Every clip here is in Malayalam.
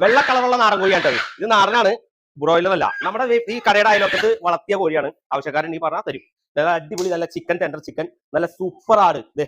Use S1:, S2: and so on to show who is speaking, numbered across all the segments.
S1: വെള്ള കളറുള്ള നാടൻ കോഴിയാണ് ഇത്. ഇത് നാടനാണ്. ബ്രോയിലർ അല്ല നമ്മുടെ ഈ- കടയുടെ അയലോക്കത്ത് വളർത്തിയ കോഴിയാണ് ആവശ്യക്കാരൻ ഈ പറഞ്ഞാൽ തരും. നല്ല അടിപൊളി നല്ല ചിക്കൻ ടെൻഡർ ചിക്കൻ നല്ല സൂപ്പർ ആട്. ദേ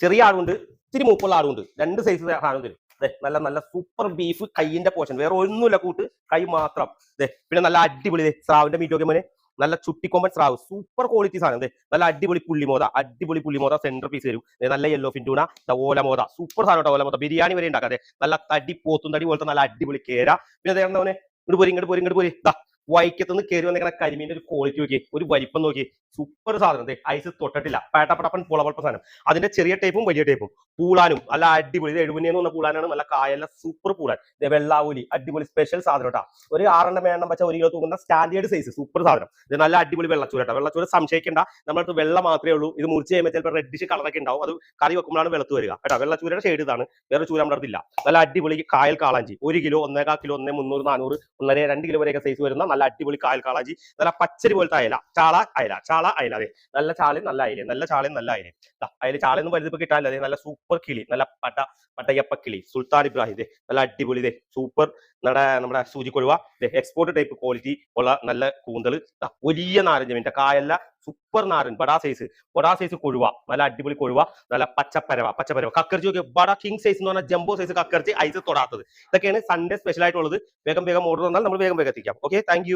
S1: ചെറിയ ആടുണ്ട് ഇത്തിരി മൂപ്പുള്ള ആടുണ്ട്. രണ്ട് സൈസ് ആടും തരും. നല്ല നല്ല സൂപ്പർ ബീഫ് കൈയിന്റെ പോഷൻ വേറെ ഒന്നുമില്ല കൂട്ട്. കൈ മാത്രം. പിന്നെ നല്ല അടിപൊളി സ്രാവിന്റെ മീറ്റ് ഒക്കെ മോനെ. നല്ല ചുട്ടിക്കൊമ്പൻ സ്രാവ് സൂപ്പർ ക്വാളിറ്റി സാധനം. നല്ല അടിപൊളി പുള്ളിമോത അടിപൊളി പുള്ളിമോത സെന്റർ പീസ് വരും. നല്ല യെല്ലോ ഫിന്റൂണ ഓലമോത സൂപ്പർ സാധനം ഓലമോത ബിരിയാണി വരെ ഉണ്ടാക്കാതെ നല്ല തടി പോത്തും തടി പോലത്തെ നല്ല അടിപൊളി കേര. പിന്നെ മോനെ? ഇങ്ങോട്ട് പോരി ഇങ്ങോട്ട് പോരി ഇങ്ങോട്ട് പോരി. ദാ വൈക്കത്തുനിന്ന് കയറി വന്നിരിക്കുന്ന കരിമീന്റെ ഒരു ക്വാളിറ്റി നോക്കി ഒരു വലിപ്പം നോക്കി സൂപ്പർ സാധനം ഐസ് തൊട്ടിട്ടില്ല. പേട്ടപ്പടപ്പൻ പുളവളപ്പ സാധനം. അതിന്റെ ചെറിയ ടൈപ്പും വലിയ ടൈപ്പും പൂളാനും നല്ല അടിപൊളി. എഴുപുനിയെന്ന് പറഞ്ഞ പൂളാനാണ്. നല്ല കായല്ല സൂപ്പർ പൂളാൻ. വെള്ളാവൂലി. അടിപൊളി സ്പെഷ്യൽ സാധനം കേട്ടോ. ഒരു ആറെണ്ണം വേണം വെച്ചാൽ ഒരു കിലോ തൂങ്ങുന്ന സ്റ്റാൻഡേർഡ് സൈസ് സൂപ്പർ സാധനം. ഇത് നല്ല അടിപൊളി വെള്ളച്ചൂര കേട്ടോ. വെള്ളച്ചൂര സംശയിക്കേണ്ട. നമ്മളടുത്ത് വെള്ള മാത്രമേ ഉള്ളൂ. ഇത് മുറിച്ച് കഴിയുമ്പോൾ ചിലപ്പോൾ റെഡിഷ് കളറൊക്കെ ഉണ്ടാവും. അത് കറി വെക്കുമ്പോഴാണ് വെളുത്ത് വരിക. കേട്ടോ വെള്ളച്ചൂരയുടെ ഷെയ്ഡ് ഇതാണ്. വേറെ ചൂര നമ്മുടെ അടുത്തില്ല. നല്ല അടിപൊളി കായൽ കാളാഞ്ചി. ഒരു കിലോ ഒന്നേകാൽ കിലോ ഒന്നേ മുന്നൂറ് നാനൂറ് ഒന്നര രണ്ട് കിലോ വരെയൊക്കെ സൈസ് വരുന്ന നല്ല അടിപൊളി കായൽ കാളാജി നല്ല പച്ചരി പോലത്തെ അയല. ചാള അയല ചാള അയല അതെ. നല്ല ചാളയും നല്ല അയലയും നല്ല ചാളയും നല്ല അയലയും. അയല ചാളയൊന്നും വലുതിപ്പോ കിട്ടാനില്ല. അതെ നല്ല സൂപ്പർ കിളി നല്ല പട്ട പട്ടയപ്പ കിളി സുൽത്താൻ ഇബ്രാഹിം. നല്ല അടിപൊളി ഇതേ സൂപ്പർ നമ്മുടെ നമ്മുടെ സൂചിക്കൊഴുവ. എക്സ്പോർട്ട് ടൈപ്പ് ക്വാളിറ്റി ഉള്ള നല്ല കൂന്തൽ വലിയ നാരഞ്ച മിനിറ്റ് കായല്ല സൂപ്പർ നാരൻ ബടാ സൈസ് ബടാ സൈസ് കൊഴുവ. നല്ല അടിപൊളി കൊഴുവ നല്ല പച്ചപ്പരവ പച്ചപ്പരവ. കക്കർച്ചി ഒക്കെ ബട കിങ് സൈസ് എന്ന് പറഞ്ഞാൽ ജംബോ സൈസ് കക്കർച്ചി ഐസ് തൊടാത്തത്. ഇതൊക്കെയാണ് സൺഡേ സ്പെഷ്യൽ ആയിട്ടുള്ളത്. വേഗം വേഗം ഓർഡർ തന്നാൽ നമ്മൾ വേഗം വേഗം എത്തിക്കാം. Okay thank